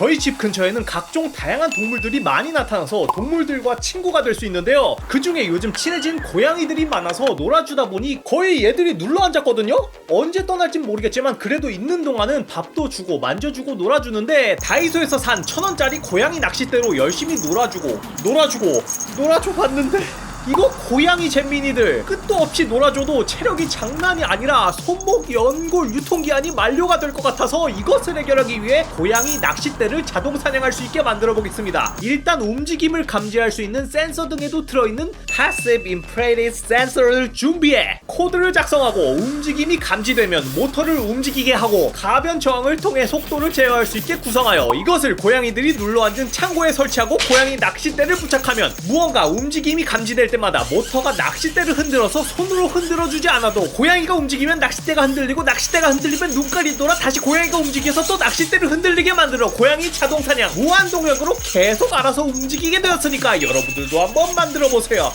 저희 집 근처에는 각종 다양한 동물들이 많이 나타나서 동물들과 친구가 될 수 있는데요. 그 중에 요즘 친해진 고양이들이 많아서 놀아주다 보니 거의 얘들이 눌러 앉았거든요. 언제 떠날진 모르겠지만 그래도 있는 동안은 밥도 주고 만져주고 놀아주는데 다이소에서 산 천 원짜리 고양이 낚싯대로 열심히 놀아주고 놀아주고 놀아줘 봤는데. 이거 고양이 잼민이들 끝도 없이 놀아줘도 체력이 장난이 아니라 손목 연골 유통기한이 만료가 될 것 같아서 이것을 해결하기 위해 고양이 낚싯대를 자동 사냥할 수 있게 만들어 보겠습니다. 일단 움직임을 감지할 수 있는 센서 등에도 들어있는 Passive Imperative 센서를 준비해 코드를 작성하고 움직임이 감지되면 모터를 움직이게 하고 가변 저항을 통해 속도를 제어할 수 있게 구성하여 이것을 고양이들이 눌러앉은 창고에 설치하고 고양이 낚싯대를 부착하면 무언가 움직임이 감지될 때마다 모터가 낚싯대를 흔들어서 손으로 흔들어주지 않아도 고양이가 움직이면 낚싯대가 흔들리고 낚싯대가 흔들리면 눈깔이 돌아 다시 고양이가 움직여서 또 낚싯대를 흔들리게 만들어 고양이 자동 사냥 무한 동력으로 계속 알아서 움직이게 되었으니까 여러분들도 한번 만들어 보세요.